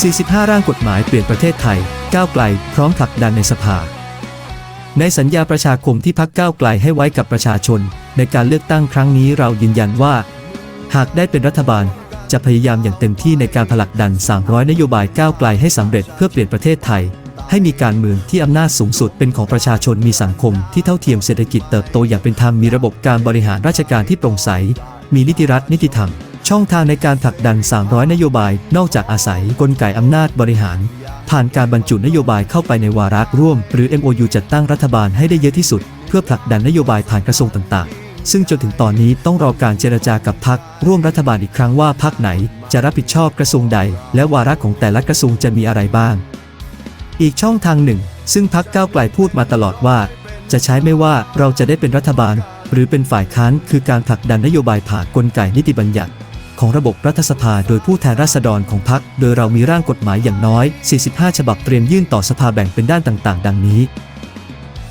45 ร่างกฎหมายเปลี่ยนประเทศไทย ก้าวไกล พร้อมผลักดันในสภา ในสัญญาประชาคมที่พักก้าวไกลให้ไว้กับประชาชน ในการเลือกตั้งครั้งนี้เรายืนยันว่า หากได้เป็นรัฐบาลจะพยายามอย่างเต็มที่ในการผลักดัน 300 นโยบายก้าวไกลให้สำเร็จเพื่อเปลี่ยนประเทศไทย ให้มีการเมืองที่อำนาจสูงสุดเป็นของประชาชนมีสังคมที่เท่าเทียมเศรษฐกิจเติบโตอย่างเป็นธรรมมีระบบการบริหารราชการที่โปร่งใส มีนิติรัฐนิติธรรม ช่องทางในการผลักดัน 300 นโยบาย นอกจากอาศัยกลไกอำนาจบริหาร ผ่านการบรรจุนโยบายเข้าไปในวาระร่วม หรือ MOU จัดตั้งรัฐบาลให้ได้เยอะที่สุด เพื่อผลักดันนโยบายผ่านกระทรวงต่างๆ ซึ่งจนถึงตอนนี้ต้องรอการเจรจากับพักร่วมรัฐบาลอีกครั้งว่าพักไหน จะรับผิดชอบกระทรวงใด และวาระของแต่ละกระทรวงจะมีอะไรบ้าง อีกช่องทางหนึ่ง ซึ่งพักก้าวไกลพูดมาตลอดว่า จะใช้ไม่ว่าเราจะได้เป็นรัฐบาล หรือเป็นฝ่ายค้านคือการผลักดันนโยบายผ่านกลไกนิติบัญญัติ ของระบบรัฐสภาโดยผู้แทนราษฎรของพรรคโดยเรามีร่างกฎหมายอย่างน้อย 45 ฉบับเตรียมยื่นต่อสภาแบ่งเป็นด้านต่างๆ ดังนี้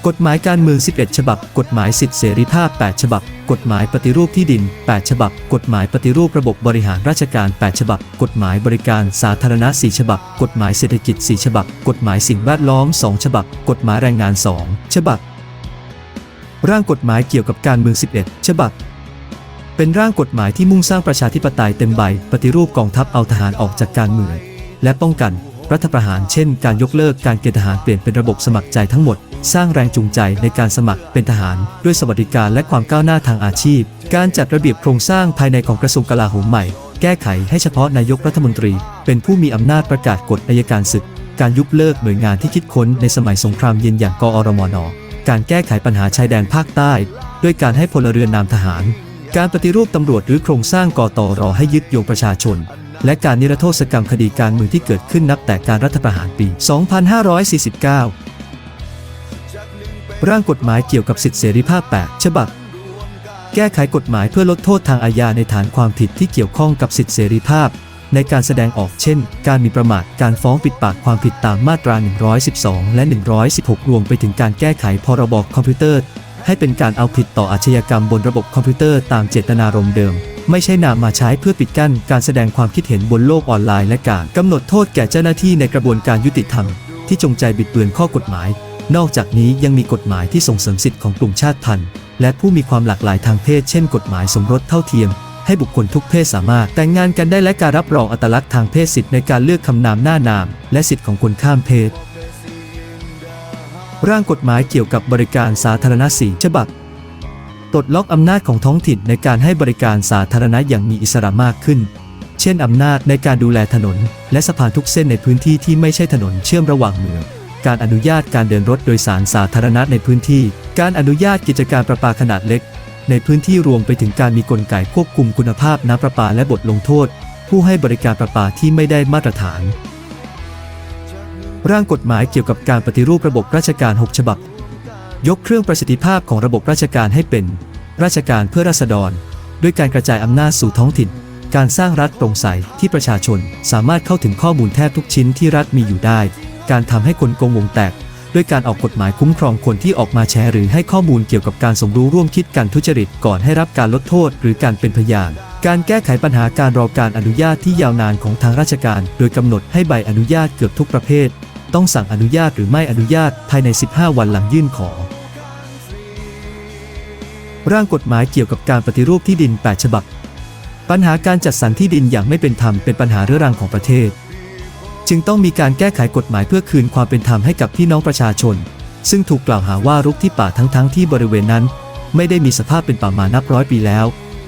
กฎหมายการเมือง 11 ฉบับ กฎหมายสิทธิเสรีภาพ 8 ฉบับ กฎหมายปฏิรูปที่ดิน 8 ฉบับ กฎหมายปฏิรูประบบบริหารราชการ 8 ฉบับ กฎหมายบริการสาธารณะ 4 ฉบับ กฎหมายเศรษฐกิจ 4 ฉบับ กฎหมายสิ่งแวดล้อม 2 ฉบับ กฎหมายแรงงาน 2 ฉบับ ร่างกฎหมายเกี่ยวกับการเมือง 11 ฉบับ เป็นร่างกฎหมายที่มุ่งสร้างประชาธิปไตยเต็มใบ ปฏิรูปกองทัพเอาทหารออกจากการเมือง และป้องกัน รัฐประหารเช่น การยกเลิกการเกณฑ์ทหารเปลี่ยนเป็นระบบสมัครใจทั้งหมด สร้างแรงจูงใจในการสมัครเป็นทหาร ด้วยสวัสดิการและความก้าวหน้าทางอาชีพ การจัดระเบียบโครงสร้างภายในของกระทรวงกลาโหมใหม่ แก้ไขให้เฉพาะนายกรัฐมนตรี เป็นผู้มีอำนาจประกาศกฎอัยการศึก การยุบเลิกหน่วยงานที่คิดค้นในสมัยสงครามเย็นอย่างกอรมนการแก้ไขปัญหาชายแดนภาคใต้ ด้วยการให้พลเรือนนามทหาร การปฏิรูปตำรวจหรือโครงสร้างกตรให้ยึดโยงประชาชน และการนิรโทษกรรมคดีการเมืองที่เกิดขึ้นนับแต่การรัฐประหารปี 2549 ร่างกฎหมายเกี่ยวกับสิทธิเสรีภาพ 8 ฉบับ แก้ไขกฎหมายเพื่อลดโทษทางอาญาในฐานความผิดที่เกี่ยวข้องกับสิทธิเสรีภาพ ในการแสดงออกเช่น การมีประมาท การฟ้องปิดปากความผิดตามมาตรา 112 และ 116 รวมไปถึงการแก้ไขพรบคอมพิวเตอร์ ให้เป็นการเอาผิดต่ออาชญากรรมบนระบบคอมพิวเตอร์ตามเจตนารมณ์เดิม ไม่ใช่นำมาใช้เพื่อปิดกั้นการแสดงความคิดเห็นบนโลกออนไลน์และการกำหนดโทษแก่เจ้าหน้าที่ในกระบวนการยุติธรรม ที่จงใจบิดเบือนข้อกฎหมาย นอกจากนี้ยังมีกฎหมายที่ส่งเสริมสิทธิของกลุ่มชาติพันธุ์ และผู้มีความหลากหลายทางเพศ เช่น กฎหมายสมรสเท่าเทียมให้บุคคลทุกเพศสามารถแต่งงานกันได้และการรับรองอัตลักษณ์ทางเพศสิทธิในการเลือกคำนามหน้านาม และสิทธิของคนข้ามเพศ ร่างกฎหมายเกี่ยวกับบริการสาธารณะสีฉบับปลดล็อกอำนาจของท้องถิ่นในการให้บริการสาธารณะอย่างมีอิสระมากขึ้น เช่นอำนาจในการดูแลถนน และสะพานทุกเส้นในพื้นที่ที่ไม่ใช่ถนนเชื่อมระหว่างเมือง การอนุญาตการเดินรถโดยสารสาธารณะในพื้นที่ การอนุญาตกิจการประปาขนาดเล็ก ในพื้นที่รวมไปถึงการมีกลไกควบคุมคุณภาพน้ำประปาและบทลงโทษ ผู้ให้บริการประปาที่ไม่ได้มาตรฐาน ร่างกฎหมายเกี่ยวกับการปฏิรูประบบราชการ 6 ฉบับ ยกเครื่องประสิทธิภาพของระบบราชการให้เป็น ราชการเพื่อราษฎร ด้วยการกระจายอำนาจสู่ท้องถิ่น การสร้างรัฐโปร่งใสที่ประชาชนสามารถเข้าถึงข้อมูลแทบทุกชิ้นที่รัฐมีอยู่ได้ การทำให้คนโกงวงแตก ด้วยการออกกฎหมายคุ้มครองคนที่ออกมาแชร์หรือให้ข้อมูลเกี่ยวกับการสมรู้ร่วมคิดการทุจริตก่อนให้รับการลดโทษ หรือการเป็นพยานการแก้ไขปัญหาการรอการอนุญาตที่ยาวนานของทางราชการ โดยกำหนดให้ใบอนุญาตเกือบทุกประเภท ต้องสั่งอนุญาตหรือไม่อนุญาตภายใน 15 วันหลังยื่นขอ ร่างกฎหมายเกี่ยวกับการปฏิรูปที่ดิน 8 ฉบับ ปัญหาการจัดสรรที่ดินอย่างไม่เป็นธรรมเป็นปัญหาเรื้อรังของประเทศ จึงต้องมีการแก้ไขกฎหมายเพื่อคืนความเป็นธรรมให้กับพี่น้องประชาชน ซึ่งถูกกล่าวหาว่ารุกที่ป่าทั้งๆทที่บริเวณนั้น ไม่ได้มีสภาพเป็นป่ามานับร้อยปีแล้ว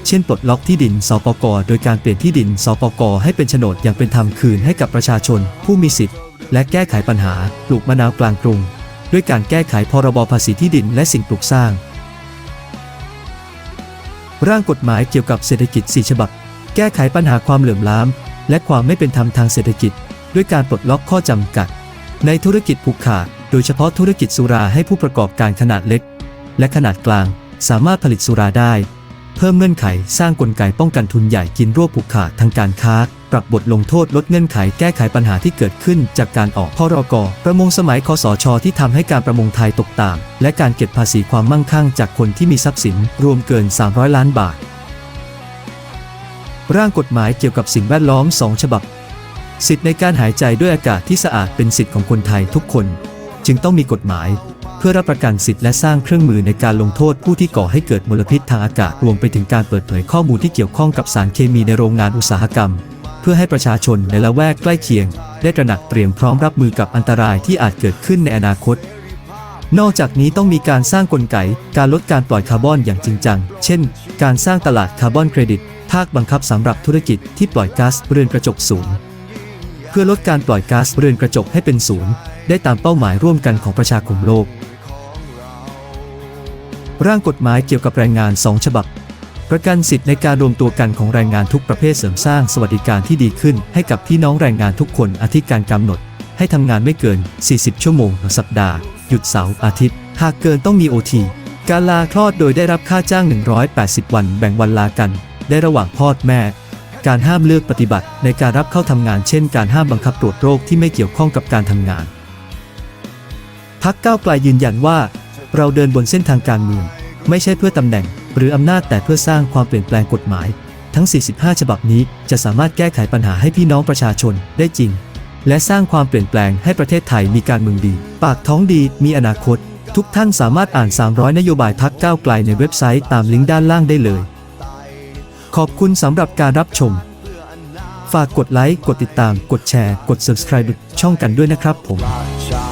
เช่นปลดล็อกที่ดิน สปก โดยการเปลี่ยนที่ดิน สปก ให้เป็นโฉนดอย่างเป็นธรรมคืนให้กับประชาชน ผู้มีสิทธิ์ และแก้ไขปัญหาปลูกมะนาวกลางกรุง ด้วยการแก้ไขพรบภาษีที่ดินและสิ่งปลูกสร้าง ร่างกฎหมายเกี่ยวกับเศรษฐกิจ 4 ฉบับ แก้ไขปัญหาความเหลื่อมล้ำ และความไม่เป็นธรรมทางเศรษฐกิจ ด้วยการปลดล็อกข้อจำกัด ในธุรกิจผูกขาดโดยเฉพาะธุรกิจสุราให้ผู้ประกอบการขนาดเล็ก และขนาดกลางสามารถผลิตสุราได้ เพิ่มเงื่อนไขสร้างกลไกป้องกันทุนใหญ่กินรวบผูกขาดทางการค้า ปรับบทลงโทษลดเงื่อนไขแก้ไขปัญหาที่เกิดขึ้น จากการออกพรกประมงสมัยคสช ที่ทำให้การประมงไทยตกต่ำและการเก็บภาษีความมั่งคั่งจากคนที่มีทรัพย์สิน รวมเกิน 300 ล้านบาท ร่างกฎหมายเกี่ยวกับสิ่งแวดล้อม 2 ฉบับ สิทธิในการหายใจด้วยอากาศที่สะอาดเป็นสิทธิของคนไทยทุกคน จึงต้องมีกฎหมายเพื่อรับประกันสิทธิและสร้างเครื่องมือในการลงโทษผู้ที่ก่อให้เกิดมลพิษทางอากาศรวมไปถึงการเปิดเผยข้อมูลที่เกี่ยวข้องกับสารเคมีในโรงงานอุตสาหกรรม เพื่อให้ประชาชนในละแวกใกล้เคียง ได้ตระหนักเตรียมพร้อมรับมือกับอันตรายที่อาจเกิดขึ้นในอนาคต นอกจากนี้ต้องมีการสร้างกลไก การลดการปล่อยคาร์บอนอย่างจริงจัง เช่น การสร้างตลาดคาร์บอนเครดิต ภาคบังคับสำหรับธุรกิจที่ปล่อยก๊าซเรือนกระจกสูง เพื่อลดการปล่อยก๊าซเรือนกระจกให้เป็นศูนย์ ได้ตามเป้าหมายร่วมกันของประชาคมโลก ร่างกฎหมายเกี่ยวกับแรงงาน 2 ฉบับ ประกันสิทธิ์ในการรวมตัวกันของแรงงานทุกประเภทเสริมสร้างสวัสดิการที่ดีขึ้น ให้กับพี่น้องแรงงานทุกคนอาทิการกำหนด ให้ทำงานไม่เกิน 40 ชั่วโมงต่อสัปดาห์ หยุดเสาร์อาทิตย์ หากเกินต้องมีโอทีการลาคลอดโดยได้รับค่าจ้าง 180 วันแบ่งวันลากัน ได้ระหว่างพ่อแม่ การห้ามเลือกปฏิบัติในการรับเข้าทำงานเช่น การห้ามบังคับตรวจโรคที่ไม่เกี่ยวข้องกับการทำงาน พักก้าวไกลยืนยันว่า เราเดินบนเส้นทางการเมืองไม่ใช่เพื่อตำแหน่ง หรืออำนาจแต่เพื่อสร้างความเปลี่ยนแปลงกฎหมาย ทั้ง 45 ฉบับนี้จะสามารถแก้ไขปัญหาให้พี่น้องประชาชนได้จริง และสร้างความเปลี่ยนแปลงให้ประเทศไทยมีการเมืองดี ปากท้องดีมีอนาคต ทุกท่านสามารถอ่าน 300 นโยบายพักก้าวไกลในเว็บไซต์ตามลิงก์ด้านล่างได้เลย ขอบคุณสำหรับการรับชม ฝากกดไลค์กดติดตาม กดแชร์ กด subscribe ช่องกันด้วยนะครับผม ประชา